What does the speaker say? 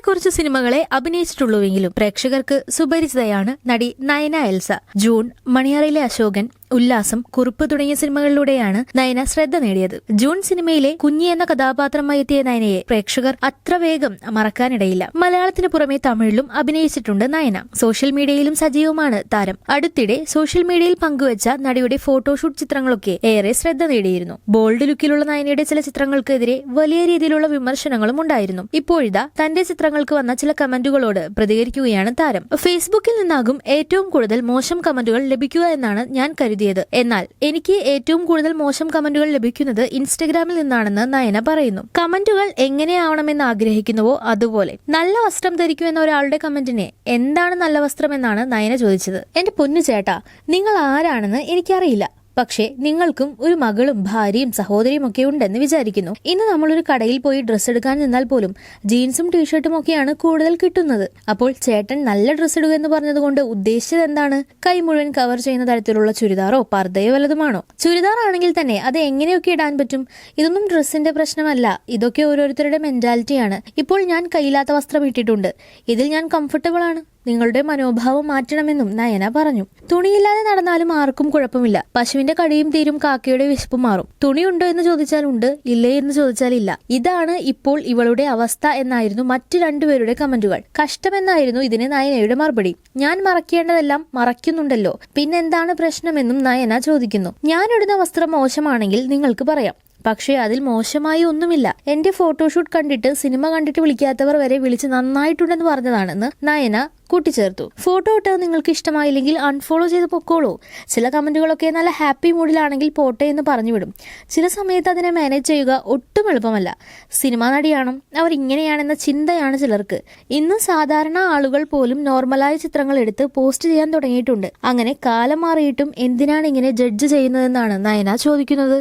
കുറച്ച് സിനിമകളെ അഭിനയിച്ചിട്ടുള്ളൂവെങ്കിലും പ്രേക്ഷകർക്ക് സുപരിചിതയാണ് നടി നയന എൽസ. ജൂൺ മണിയറയിലെ അശോകൻ ഉല്ലാസം കുറുപ്പ് തുടങ്ങിയ സിനിമകളിലൂടെയാണ് നയന ശ്രദ്ധ നേടിയത്. ജൂൺ സിനിമയിലെ കുഞ്ഞി എന്ന കഥാപാത്രമായി എത്തിയ നയനയെ പ്രേക്ഷകർ അത്ര വേഗം മറക്കാനിടയില്ല. മലയാളത്തിന് പുറമെ തമിഴിലും അഭിനയിച്ചിട്ടുണ്ട് നയന. സോഷ്യൽ മീഡിയയിലും സജീവമാണ് താരം. അടുത്തിടെ സോഷ്യൽ മീഡിയയിൽ പങ്കുവച്ച നടിയുടെ ഫോട്ടോഷൂട്ട് ചിത്രങ്ങളൊക്കെ ഏറെ ശ്രദ്ധ നേടിയിരുന്നു. ബോൾഡ് ലുക്കിലുള്ള നയനയുടെ ചില ചിത്രങ്ങൾക്കെതിരെ വലിയ രീതിയിലുള്ള വിമർശനങ്ങളും ഉണ്ടായിരുന്നു. ഇപ്പോഴിതാ തന്റെ ചിത്രങ്ങൾക്ക് വന്ന ചില കമന്റുകളോട് പ്രതികരിക്കുകയാണ് താരം. ഫേസ്ബുക്കിൽ നിന്നാകും ഏറ്റവും കൂടുതൽ മോശം കമന്റുകൾ ലഭിക്കുക എന്നാണ് ഞാൻ കരുതിയത് എന്നാൽ എനിക്ക് ഏറ്റവും കൂടുതൽ മോശം കമന്റുകൾ ലഭിക്കുന്നത് ഇൻസ്റ്റഗ്രാമിൽ നിന്നാണെന്ന് നയന പറയുന്നു. കമന്റുകൾ എങ്ങനെയാവണമെന്ന് ആഗ്രഹിക്കുന്നുവോ അതുപോലെ. നല്ല വസ്ത്രം ധരിക്കൂ എന്ന ഒരാളുടെ കമന്റിനെ എന്താണ് നല്ല വസ്ത്രം എന്നാണ് നയന ചോദിച്ചത്. എന്റെ പൊന്നു ചേട്ടാ നിങ്ങൾ ആരാണെന്ന് എനിക്കറിയില്ല. പക്ഷേ നിങ്ങൾക്കും ഒരു മകളും ഭാര്യയും സഹോദരിയും ഒക്കെ ഉണ്ടെന്ന് വിചാരിക്കുന്നു. ഇന്ന് നമ്മളൊരു കടയിൽ പോയി ഡ്രസ്സ് എടുക്കാൻ നിന്നാൽ പോലും ജീൻസും ടീഷർട്ടും ഒക്കെയാണ് കൂടുതൽ കിട്ടുന്നത്. അപ്പോൾ ചേട്ടൻ നല്ല ഡ്രസ്സ് ഇടുക എന്ന് പറഞ്ഞതുകൊണ്ട് ഉദ്ദേശിച്ചത് എന്താണ്? കൈ മുഴുവൻ കവർ ചെയ്യുന്ന തരത്തിലുള്ള ചുരിദാറോ പർദ്ദയോ വല്ലതുമാണോ? ചുരിദാർ ആണെങ്കിൽ തന്നെ അത് എങ്ങനെയൊക്കെ ഇടാൻ പറ്റും? ഇതൊന്നും ഡ്രസ്സിന്റെ പ്രശ്നമല്ല. ഇതൊക്കെ ഓരോരുത്തരുടെ മെന്റാലിറ്റിയാണ് ഇപ്പോൾ ഞാൻ കയ്യില്ലാത്ത വസ്ത്രം ഇട്ടിട്ടുണ്ട്. ഇതിൽ ഞാൻ കംഫർട്ടബിൾ ആണ്. നിങ്ങളുടെ മനോഭാവം മാറ്റണമെന്നും നയന പറഞ്ഞു. തുണിയില്ലാതെ നടന്നാലും ആർക്കും കുഴപ്പമില്ല. പശുവിന്റെ കടിയും തീരും കാക്കയുടെ വിശപ്പ് മാറും. തുണിയുണ്ടോ എന്ന് ചോദിച്ചാൽ ഉണ്ട് ഇല്ലേ എന്ന് ചോദിച്ചാൽ ഇല്ല. ഇതാണ് ഇപ്പോൾ ഇവളുടെ അവസ്ഥ എന്നായിരുന്നു മറ്റു രണ്ടുപേരുടെ കമന്റുകൾ. കഷ്ടമെന്നായിരുന്നു ഇതിന് നയനയുടെ മറുപടി. ഞാൻ മറക്കേണ്ടതെല്ലാം മറയ്ക്കുന്നുണ്ടല്ലോ. പിന്നെന്താണ് പ്രശ്നമെന്നും നയന ചോദിക്കുന്നു. ഞാനിടുന്ന വസ്ത്രം മോശമാണെങ്കിൽ നിങ്ങൾക്ക് പറയാം. പക്ഷേ അതിൽ മോശമായി ഒന്നുമില്ല. എന്റെ ഫോട്ടോഷൂട്ട് കണ്ടിട്ട് സിനിമ കണ്ടിട്ട് വിളിക്കാത്തവർ വരെ വിളിച്ച് നന്നായിട്ടുണ്ടെന്ന് പറഞ്ഞതാണെന്ന് നയന കൂട്ടിച്ചേർത്തു. ഫോട്ടോ ഇട്ടത് നിങ്ങൾക്ക് ഇഷ്ടമായില്ലെങ്കിൽ അൺഫോളോ ചെയ്ത് പൊക്കോളൂ. ചില കമന്റുകളൊക്കെ നല്ല ഹാപ്പി മൂഡിലാണെങ്കിൽ പോട്ടെ എന്ന് പറഞ്ഞു വിടും ചില സമയത്ത് അതിനെ മാനേജ് ചെയ്യുക ഒട്ടും എളുപ്പമല്ല. സിനിമാ നടിയാണോ? അവർ ഇങ്ങനെയാണെന്ന ചിന്തയാണ് ചിലർക്ക്. ഇന്ന് സാധാരണ ആളുകൾ പോലും നോർമലായ ചിത്രങ്ങൾ എടുത്ത് പോസ്റ്റ് ചെയ്യാൻ തുടങ്ങിയിട്ടുണ്ട്. അങ്ങനെ കാലം മാറിയിട്ടും എന്തിനാണ് ഇങ്ങനെ ജഡ്ജ് ചെയ്യുന്നതെന്നാണ് നയന ചോദിക്കുന്നത്.